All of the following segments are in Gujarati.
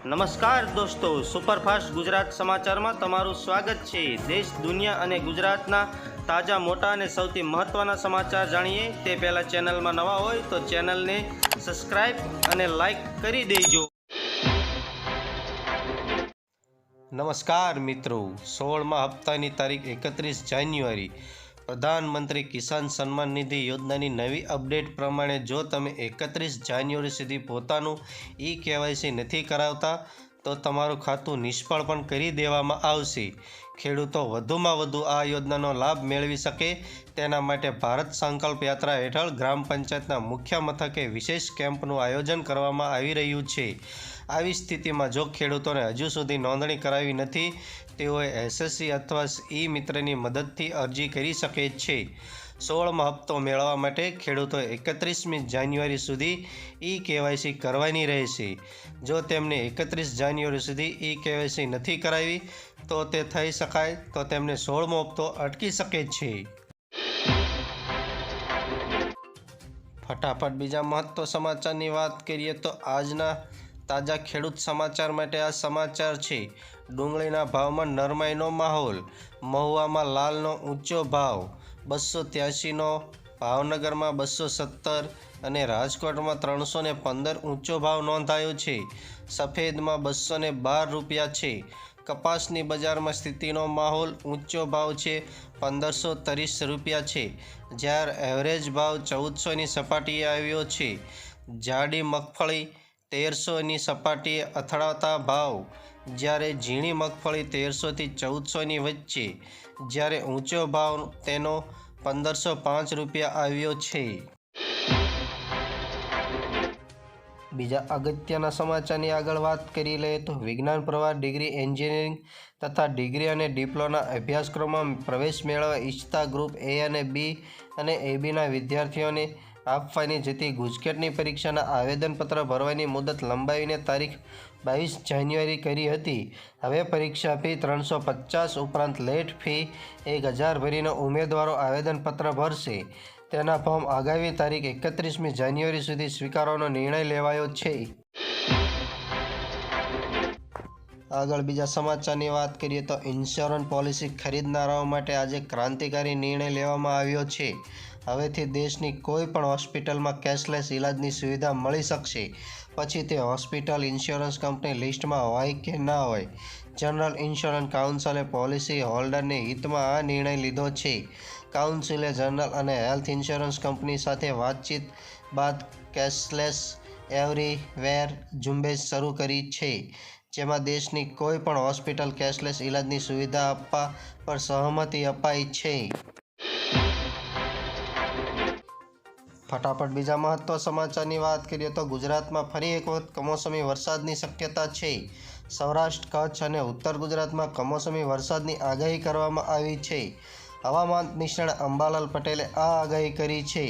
નમસ્કાર દોસ્તો, સુપરફાસ્ટ ગુજરાત સમાચારમાં તમારું સ્વાગત છે. દેશ, દુનિયા અને ગુજરાતના તાજા, મોટા અને સૌથી મહત્ત્વના સમાચાર જાણીએ. તે પહેલાં ચેનલમાં નવા હોય તો ચેનલને સબસ્ક્રાઈબ અને લાઈક કરી દેજો. નમસ્કાર મિત્રો, સોળમા હપ્તાની તારીખ એકત્રીસ જાન્યુઆરી પ્રધાનમંત્રી કિસાન સન્માન નિધિ યોજનાની નવી અપડેટ પ્રમાણે જો તમે એકત્રીસ જાન્યુઆરી સુધી પોતાનું ઈ કેવાયસી નથી કરાવતા, તો તમારું ખાતું નિષ્ફળ પણ કરી દેવામાં આવશે. ખેડૂતો વધુમાં વધુ આ યોજનાનો લાભ મેળવી શકે. તેના માટે ભારત સંકલ્પ યાત્રા હેઠળ ગ્રામ પંચાયતના મુખ્ય મથકે વિશેષ કેમ્પનું આયોજન કરવામાં આવી રહ્યું છે. આવી સ્થિતિમાં જો ખેડૂતોને હજુ સુધી નોંધણી કરાવી નથી, તેઓએ એસએસસી અથવા ઈ મિત્રની મદદથી અરજી કરી શકે છે. સોળમો હપ્તો મેળવવા માટે ખેડૂતોએ એકત્રીસમી જાન્યુઆરી સુધી ઈ કેવાયસી કરવાની રહેશે. જો તેમને એકત્રીસ જાન્યુઆરી સુધી ઈ કેવાયસી નથી કરાવી, તો તે થઈ શકાય, તો તેમને સોળમો હપ્તો અટકી શકે છે. ફટાફટ બીજા મહત્વ સમાચારની વાત કરીએ તો આજના તાજા ખેડૂત સમાચાર માટે આ સમાચાર છે. ડુંગળીના ભાવમાં નરમાઈનો માહોલ. મહુવામાં લાલનો ઊંચો ભાવ. બસો ત્યાસીનો ભાવનગરમાં બસો સત્તર અને રાજકોટમાં ત્રણસો ને પંદર ઊંચો ભાવ નોંધાયો છે. સફેદમાં બસો ને બાર રૂપિયા છે. કપાસની બજારમાં સ્થિતિનો માહોલ ઊંચો ભાવ છે, પંદરસો ત્રીસ રૂપિયા છે. જ્યારે એવરેજ ભાવ ચૌદસોની સપાટીએ આવ્યો છે. જાડી મગફળી તેરસોની સપાટીએ અથડાતા ભાવ, જ્યારે ઝીણી મગફળી તેરસોથી ચૌદસોની વચ્ચે, જ્યારે ઊંચો ભાવ તેનો પંદરસો પાંચ રૂપિયા આવ્યો છે. બીજા અગત્યના સમાચારની આગળ વાત કરી લઈએ તો વિજ્ઞાન પ્રવાહ ડિગ્રી એન્જિનિયરિંગ તથા ડિગ્રી અને ડિપ્લોના અભ્યાસક્રમમાં પ્રવેશ મેળવવા ઈચ્છતા ગ્રુપ એ અને બી અને એબીના વિદ્યાર્થીઓને આપવાની જેથી ગુજકેટની પરીક્ષાના આવેદનપત્ર ભરવાની મુદત લંબાવીને તારીખ બાવીસ જાન્યુઆરી કરી હતી. હવે પરીક્ષા ફી ત્રણસો પચાસ ઉપરાંત લેટ ફી એક હજાર ભરીને ઉમેદવારો આવેદનપત્ર ભરશે. તેના ફોર્મ આગામી તારીખ એકત્રીસમી જાન્યુઆરી સુધી સ્વીકારવાનો નિર્ણય લેવાયો છે. આગળ બીજા સમાચારની વાત કરીએ તો ઇન્સ્યોરન્સ પોલિસી ખરીદનારાઓ માટે આજે ક્રાંતિકારી નિર્ણય લેવામાં આવ્યો છે. હવેથી દેશની કોઈ પણ હોસ્પિટલમાં કેશલેસ ઇલાજની સુવિધા મળી શકશે. પછી તે હોસ્પિટલ ઇન્સ્યોરન્સ કંપની લિસ્ટમાં હોય કે ના હોય, જનરલ ઇન્સ્યોરન્સ કાઉન્સિલે પોલિસી હોલ્ડરની હિતમાં આ નિર્ણય લીધો છે. કાઉન્સિલે જનરલ અને હેલ્થ ઇન્સ્યોરન્સ કંપની સાથે વાતચીત બાદ કેશલેસ એવરીવેર ઝુંબેશ શરૂ કરી છે, જેમાં દેશની કોઈ પણ હોસ્પિટલ કેશલેસ ઇલાજની સુવિધા આપવા પર સહમતિ અપાઈ છે. ફટાફટ બીજા મહત્વ સમાચારની વાત કરીએ તો ગુજરાતમાં ફરી એક વખત કમોસમી વરસાદની શક્યતા છે. સૌરાષ્ટ્ર, કચ્છ અને ઉત્તર ગુજરાતમાં કમોસમી વરસાદની આગાહી કરવામાં આવી છે. હવામાન નિષ્ણાત અંબાલાલ પટેલે આ આગાહી કરી છે.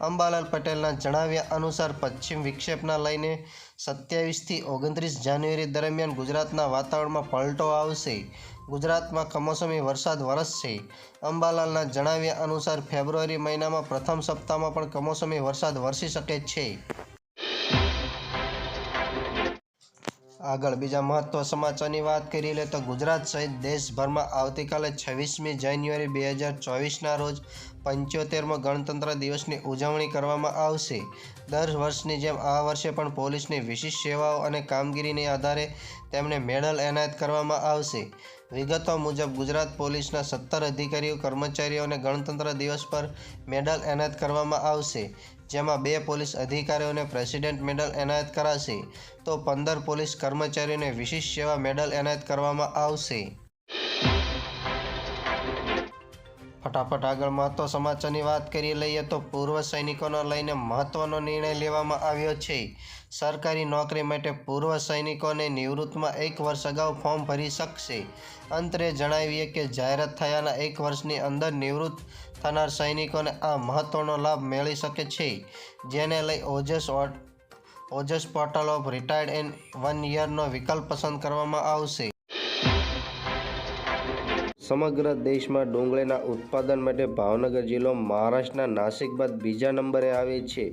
અંબાલાલ પટેલના જણાવ્યા અનુસાર પશ્ચિમ વિક્ષેપના લઈને સત્યાવીસથી ઓગણત્રીસ જાન્યુઆરી દરમિયાન ગુજરાતના વાતાવરણમાં પલટો આવશે. ગુજરાતમાં કમોસમી વરસાદ વરસશે અંબાલાલના જણાવ્યા અનુસાર ફેબ્રુઆરી મહિનામાં પ્રથમ સપ્તાહમાં પણ કમોસમી વરસાદ વરસી શકે છે. આગળ બીજા મહત્વ સમાચારની વાત કરી લે તો ગુજરાત સહિત દેશભરમાં આવતીકાલે છવ્વીસમી જાન્યુઆરી બે હજાર ચોવીસના રોજ પંચોતેરમો ગણતંત્ર દિવસની ઉજવણી કરવામાં આવશે. દર વર્ષની જેમ આ વર્ષે પણ પોલીસની વિશિષ્ટ સેવાઓ અને કામગીરીને આધારે તેમને મેડલ એનાયત કરવામાં આવશે. વિગતો મુજબ, ગુજરાત પોલીસના સત્તર અધિકારીઓ કર્મચારીઓને ગણતંત્ર દિવસ પર મેડલ એનાયત કરવામાં આવશે, જેમાં બે પોલીસ અધિકારીઓને પ્રેસિડેન્ટ મેડલ એનાયત કરાશે. તો પંદર પોલીસ કર્મચારીઓને વિશિષ્ટ સેવા મેડલ એનાયત કરવામાં આવશે. ફટાફટ આગળ મહત્વ સમાચારની વાત કરી લઈએ તો પૂર્વ સૈનિકોને લઈને મહત્વનો નિર્ણય લેવામાં આવ્યો છે. સરકારી નોકરી માટે પૂર્વ સૈનિકોને નિવૃત્તમાં એક વર્ષ અગાઉ ફોર્મ ભરી શકશે. અંતરે જણાવીએ કે જાહેરાત થયાના એક વર્ષની અંદર નિવૃત્ત થનાર સૈનિકોને આ મહત્વનો લાભ મેળવી શકે છે, જેને લઈ Ojas Ojas portal of retired and one યરનો વિકલ્પ પસંદ કરવામાં આવશે. સમગ્ર દેશમાં ડુંગળીના ઉત્પાદન માટે ભાવનગર જિલ્લો મહારાષ્ટ્રના નાસિક બાદ બીજા નંબરે આવે છે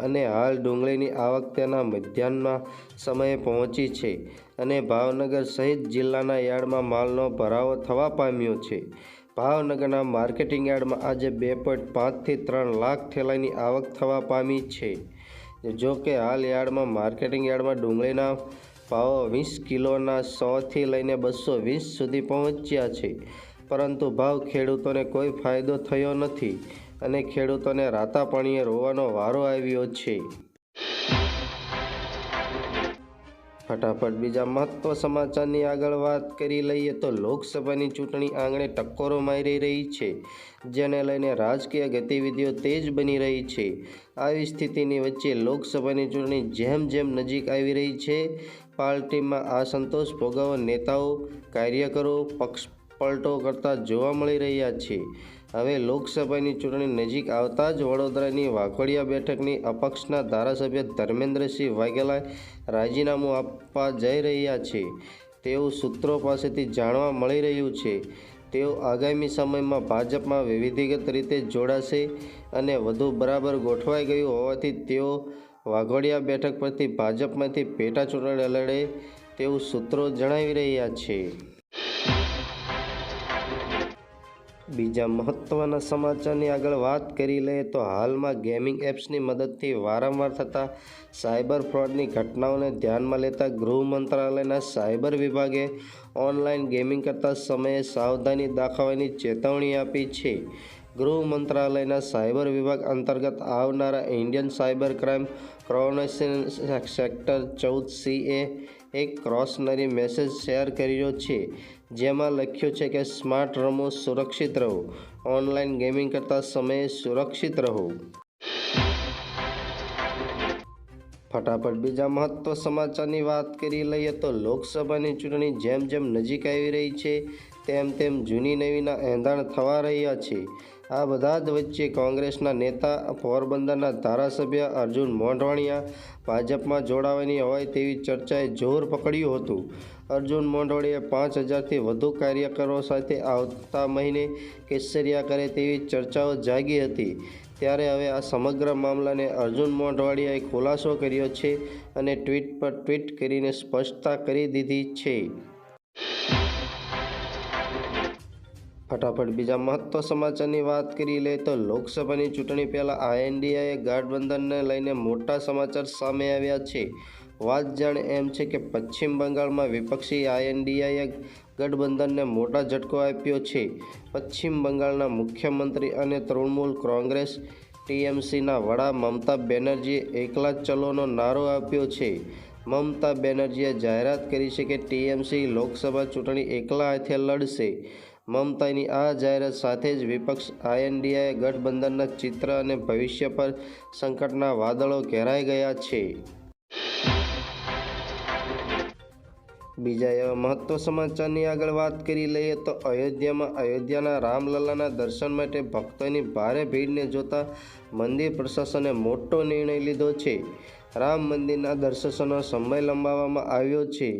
અને હાલ ડુંગળીની આવક તેના મધ્યાહનમાં સમયે પહોંચી છે અને ભાવનગર સહિત જિલ્લાના યાર્ડમાં માલનો ભરાવો થવા પામ્યો છે. ભાવનગરના માર્કેટિંગ યાર્ડમાં આજે બે પોઈન્ટ પાંચથી ત્રણ લાખ થેલાની આવક થવા પામી છે. જો કે હાલ યાર્ડમાં માર્કેટિંગ યાર્ડમાં ડુંગળીના ભાવો વીસ કિલોના સોથી લઈને બસો વીસ સુધી પહોંચ્યા છે. પરંતુ ભાવ ખેડૂતોને કોઈ ફાયદો થયો નથી અને ખેડૂતોને રાતા પાણીએ રોવાનો વારો આવ્યો છે. ફટાફટ બીજા મહત્વ સમાચારની આગળ વાત કરી લઈએ તો લોકસભાની ચૂંટણી આંગણે ટક્કરો મારી રહી છે, જેને લઈને રાજકીય ગતિવિધિઓ તેજ બની રહી છે. આવી સ્થિતિની વચ્ચે લોકસભાની ચૂંટણી જેમ જેમ નજીક આવી રહી છે પાર્ટીમાં અસંતોષ ભોગવવા નેતાઓ, કાર્યકરો પક્ષપલટો કરતા જોવા મળી રહ્યા છે. હવે લોકસભાની ચૂંટણી નજીક આવતા જ વડોદરાની વાઘોડિયા બેઠકની અપક્ષના ધારાસભ્ય ધર્મેન્દ્રસિંહ વાઘેલા રાજીનામું આપવા જઈ રહ્યા છે. તેવું સૂત્રો પાસેથી જાણવા મળી રહ્યું છે. તેઓ આગામી સમયમાં ભાજપમાં વિવિધિગત રીતે જોડાશે અને વધુ બરાબર ગોઠવાઈ ગયું હોવાથી તેઓ વાઘોડિયા બેઠક પરથી ભાજપમાંથી પેટા ચૂંટણી લડે તેવું સૂત્રો જણાવી રહ્યા છે. બીજા મહત્ત્વના સમાચારની આગળ વાત કરી લઈએ તો હાલમાં ગેમિંગ એપ્સની મદદથી વારંવાર થતા સાયબર ફ્રોડની ઘટનાઓને ધ્યાનમાં લેતા ગૃહ મંત્રાલયના સાયબર વિભાગે ઓનલાઈન ગેમિંગ કરતા સમયે સાવધાની દાખવવાની ચેતવણી આપી છે. ગૃહ મંત્રાલયના સાયબર વિભાગ અંતર્ગત આવનારા Indian cyber crime coordination sector ચૌદ સીએ એક ક્રોસનરી મેસેજ શેર કર્યો છે, જેમાં લખ્યું છે કે સ્માર્ટ રમો, સુરક્ષિત રહો. ઓનલાઈન ગેમિંગ કરતા સમયે સુરક્ષિત રહો. ફટાફટ બીજા મહત્વ સમાચારની વાત કરી લઈએ તો લોકસભાની ચૂંટણી જેમ જેમ નજીક આવી રહી છે, તેમ તેમ જૂની નવીના એંધાણ થવા રહ્યા છે. આ બધા જ વચ્ચે કોંગ્રેસના નેતા, પોરબંદરના ધારાસભ્ય અર્જુન મોઢવાણિયા ભાજપમાં જોડાવાની હોય તેવી ચર્ચાએ જોર પકડ્યું હતું. અર્જુન મોંઢવાણીએ પાંચ હજારથી વધુ કાર્યકરો સાથે આવતા મહિને કેસરિયા કરે તેવી ચર્ચાઓ જાગી હતી. ત્યારે હવે આ સમગ્ર મામલાને અર્જુન મોંઢવાડિયાએ ખુલાસો કર્યો છે અને ટ્વીટ પર ટ્વીટ કરીને સ્પષ્ટતા કરી દીધી છે. ફટાફટ બીજા મહત્વ સમાચારની વાત કરી લે તો લોકસભાની ચૂંટણી પહેલાં આઈએનડીઆઈએ ગઠબંધનને લઈને મોટા સમાચાર સામે આવ્યા છે. વાત જાણે એમ છે કે પશ્ચિમ બંગાળમાં વિપક્ષી આઈએનડીઆઈએ ગઠબંધનને મોટા ઝટકો આપ્યો છે. પશ્ચિમ બંગાળના મુખ્યમંત્રી અને તૃણમૂલ કોંગ્રેસ ટીએમસીના વડા મમતા બેનર્જીએ એકલા ચલોનો નારો આપ્યો છે. મમતા બેનર્જીએ જાહેરાત કરી છે કે ટીએમસી લોકસભા ચૂંટણી એકલા હાથે લડશે. મમતાની આ જાહેરાત સાથે જ વિપક્ષ આઈએનડીઆઈ ગઠબંધનના ચિત્ર અને ભવિષ્ય પર સંકટના વાદળો ઘેરાઈ ગયા છે. બીજા એવા મહત્વ સમાચારની આગળ વાત કરી લઈએ તો અયોધ્યામાં અયોધ્યાના રામલલ્લાના દર્શન માટે ભક્તોની ભારે ભીડને જોતા મંદિર પ્રશાસને મોટો નિર્ણય લીધો છે. રામ મંદિરના દર્શનનો સમય લંબાવવામાં આવ્યો છે.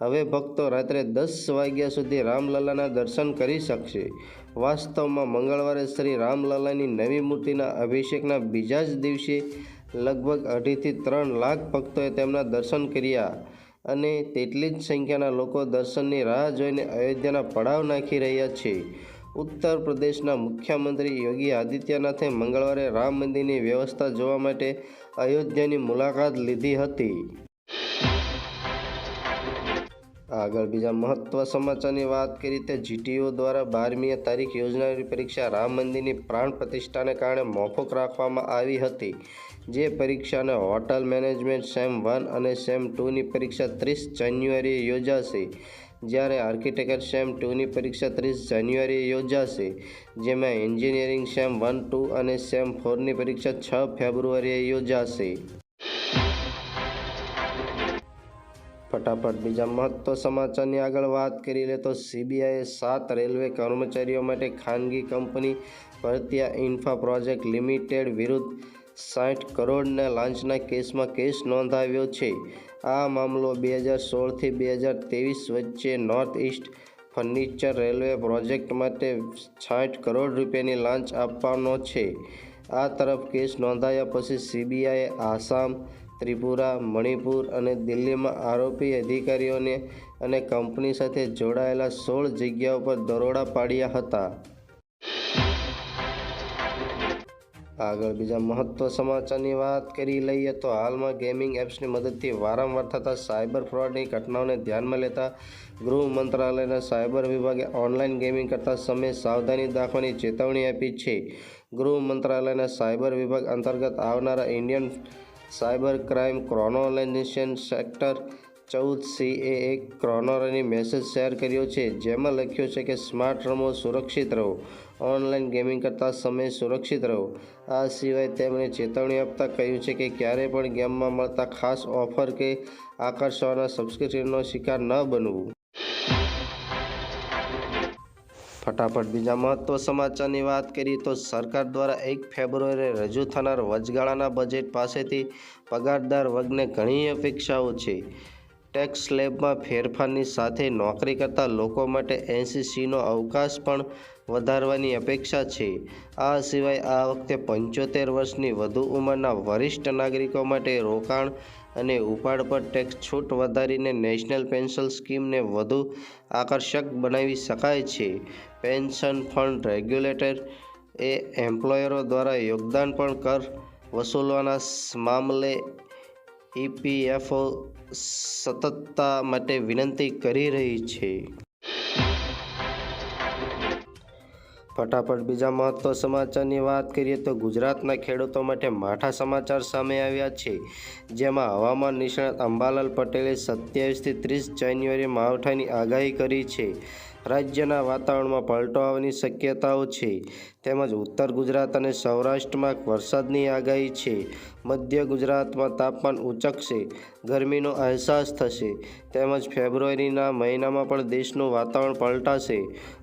હવે ભક્તો રાત્રે દસ વાગ્યા સુધી રામલલાના દર્શન કરી શકશે. વાસ્તવમાં મંગળવારે શ્રી રામલલાની નવી મૂર્તિના અભિષેકના બીજા જ દિવસે લગભગ અઢીથી ત્રણ લાખ ભક્તોએ તેમના દર્શન કર્યા અને તેટલી જ સંખ્યાના લોકો દર્શનની રાહ જોઈને અયોધ્યાના પડાવ નાખી રહ્યા છે. ઉત્તર પ્રદેશના મુખ્યમંત્રી યોગી આદિત્યનાથે મંગળવારે રામ મંદિરની વ્યવસ્થા જોવા માટે અયોધ્યાની મુલાકાત લીધી હતી. આગળ બીજા મહત્વ સમાચારની વાત કરી તે જીટીઓ દ્વારા બારમીએ તારીખ યોજનારી પરીક્ષા રામ મંદિરની પ્રાણ પ્રતિષ્ઠાને કારણે મોફક રાખવામાં આવી હતી. જે પરીક્ષાને હોટલ મેનેજમેન્ટ સેમ વન અને સેમ ટુની પરીક્ષા ત્રીસ જાન્યુઆરીએ યોજાશે, જ્યારે આર્કિટેક્ચર સેમ ટુની પરીક્ષા ત્રીસ જાન્યુઆરીએ યોજાશે, જેમાં એન્જિનિયરિંગ સેમ વન, ટુ અને સેમ ફોરની પરીક્ષા છ ફેબ્રુઆરીએ યોજાશે. ફટાફટ બીજા મહત્વ સમાચારની આગળ વાત કરી લે તો સીબીઆઈએ સાત રેલવે કર્મચારીઓ માટે ખાનગી company Bharatiya infra project limited વિરુદ્ધ સાઠ કરોડના લાંચના કેસમાં કેસ નોંધાવ્યો છે. આ મામલો બે હજાર સોળથી બે હજાર ત્રેવીસ વચ્ચે north east furniture railway project માટે સાઠ કરોડ રૂપિયાની લાંચ આપવાનો છે. આ તરફ કેસ નોંધાયા પછી સીબીઆઈએ આસામ ત્રિપુરા, મણિપુર અને દિલ્હીમાં આરોપી અધિકારીઓને અને કંપની સાથે જોડાયેલા સોળ જગ્યાઓ પર દરોડા પાડ્યા હતા. આગળ બીજા મહત્વ સમાચારની વાત કરી લઈએ તો હાલમાં ગેમિંગ એપ્સની મદદથી વારંવાર થતા સાયબર ફ્રોડની ઘટનાઓને ધ્યાનમાં લેતા ગૃહ મંત્રાલયના સાયબર વિભાગે ઓનલાઈન ગેમિંગ કરતા સમયે સાવધાની દાખવાની ચેતવણી આપી છે. ગૃહ મંત્રાલયના સાયબર વિભાગ અંતર્ગત આવનારા ઇન્ડિયન સાયબર ક્રાઇમ ક્રોનોલાઇઝેશન સેક્ટર ચૌદ સીએ એક ક્રોનરની મેસેજ શેર કર્યો છે, જેમાં લખ્યું છે કે, સ્માર્ટ રમો, સુરક્ષિત રહો. ઓનલાઈન ગેમિંગ કરતા સમય સુરક્ષિત રહો. આ સિવાય તેમણે ચેતવણી આપતા કહ્યું છે કે ક્યારેય પણ ગેમમાં મળતા ખાસ ઓફર કે આકર્ષવાના સબસ્ક્રિપ્શનનો શિકાર ન બનવું. ફટાફટ બીજા મહત્વ સમાચારની વાત કરીએ તો સરકાર દ્વારા એક ફેબ્રુઆરીએ રજૂ થનાર વચગાળાના બજેટ પાસેથી પગારદાર વર્ગને ઘણી અપેક્ષાઓ છે. ટેક્સ સ્લેબમાં ફેરફારની સાથે નોકરી કરતા લોકો માટે એનસીસીનો અવકાશ પણ વધારવાની અપેક્ષા છે. આ સિવાય આ વખતે પંચોતેર વર્ષની વધુ ઉંમરના વરિષ્ઠ નાગરિકો માટે રોકાણ અને ઉપાડ પર ટેક્સ છૂટ વધારીને નેશનલ પેન્શન સ્કીમને વધુ આકર્ષક બનાવી શકાય છે. પેન્શન ફંડ રેગ્યુલેટર એ એમ્પ્લોયરો દ્વારા યોગદાન પણ કર વસૂલવાના મામલે ઈપીએફઓ સતતતા માટે વિનંતી કરી રહી છે. ફટાફટ બીજા મહત્વ સમાચારની વાત કરીએ તો ગુજરાતના ખેડૂતો માટે માઠા સમાચાર સામે આવ્યા છે. જેમાં હવામાન નિષ્ણાત અંબાલાલ પટેલે સત્યાવીસથી ત્રીસ જાન્યુઆરી માવઠાની આગાહી કરી છે. રાજ્યના વાતાવરણમાં પલટો આવવાની શક્યતાઓ છે. તેમજ ઉત્તર ગુજરાત અને સૌરાષ્ટ્રમાં વરસાદની આગાહી છે. મધ્ય ગુજરાતમાં તાપમાન ઉચકશે, ગરમીનો અહેસાસ થશે, તેમજ ફેબ્રુઆરીના મહિનામાં પણ દેશનું વાતાવરણ પલટાશે.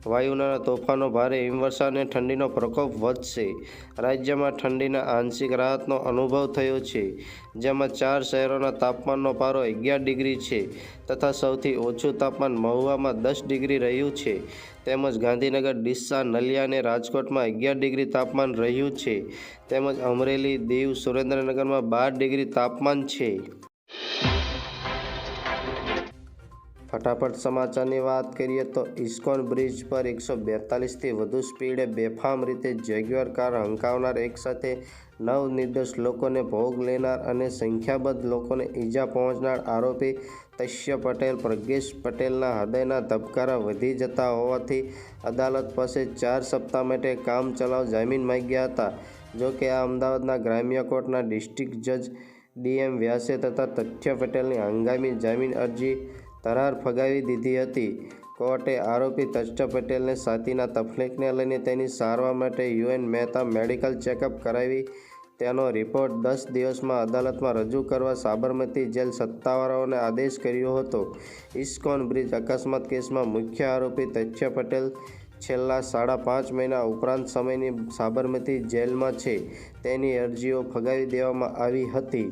વાયુના તોફાનો ભારે હિમવર્ષા અને ઠંડીનો પ્રકોપ વધશે. રાજ્યમાં ઠંડીના આંશિક રાહતનો અનુભવ થયો છે, જેમાં ચાર શહેરોના તાપમાનનો પારો અગિયાર ડિગ્રી છે, તથા સૌથી ઓછું તાપમાન મહુવામાં દસ ડિગ્રી રહ્યું છે. તેમજ ગાંધીનગર, ડીસા, નલિયા અને રાજકોટમાં અગિયાર ડિગ્રી તાપમાન રહ્યું છે. તેમજ અમરેલી, દીવ, સુરેન્દ્રનગરમાં બાર ડિગ્રી તાપમાન છે. ફટાફટ સમાચારની વાત કરીએ તો ઇસ્કોન બ્રિજ પર એકસો બેતાલીસથી વધુ સ્પીડે બેફામ રીતે જેગ્યુઆર કાર હંકાવનાર એકસાથે નવ નિર્દોષ લોકોને ભોગ લેનાર અને સંખ્યાબંધ લોકોને ઈજા પહોંચનાર આરોપી તશ્ય પટેલ પ્રજ્ઞેશ પટેલના હૃદયના ધબકારા વધી જતા હોવાથી અદાલત પાસે ચાર સપ્તાહ માટે કામ ચલાવ જામીન માંગ્યા હતા. જોકે આ અમદાવાદના ગ્રામ્ય કોર્ટના ડિસ્ટ્રિક્ટ જજ ડીએમ વ્યાસે તથા તથ્ય પટેલની હંગામી જામીન અરજી તરાર ફગાવી દીધી હતી. કોર્ટે આરોપી તચ્ચ પટેલને છાતીના તફલીકને લઈને તેની સારવાર માટે યુએન મહેતા મેડિકલ ચેકઅપ કરાવી. તેનો રિપોર્ટ દસ દિવસમાં અદાલતમાં રજૂ કરવા સાબરમતી જેલ સત્તાવાળાઓને આદેશ કર્યો હતો. ઇસ્કોન બ્રિજ અકસ્માત કેસમાં મુખ્ય આરોપી તથ્ય પટેલ છેલ્લા સાડા પાંચ મહિના ઉપરાંત સમયની સાબરમતી જેલમાં છે. તેની અરજીઓ ફગાવી દેવામાં આવી હતી.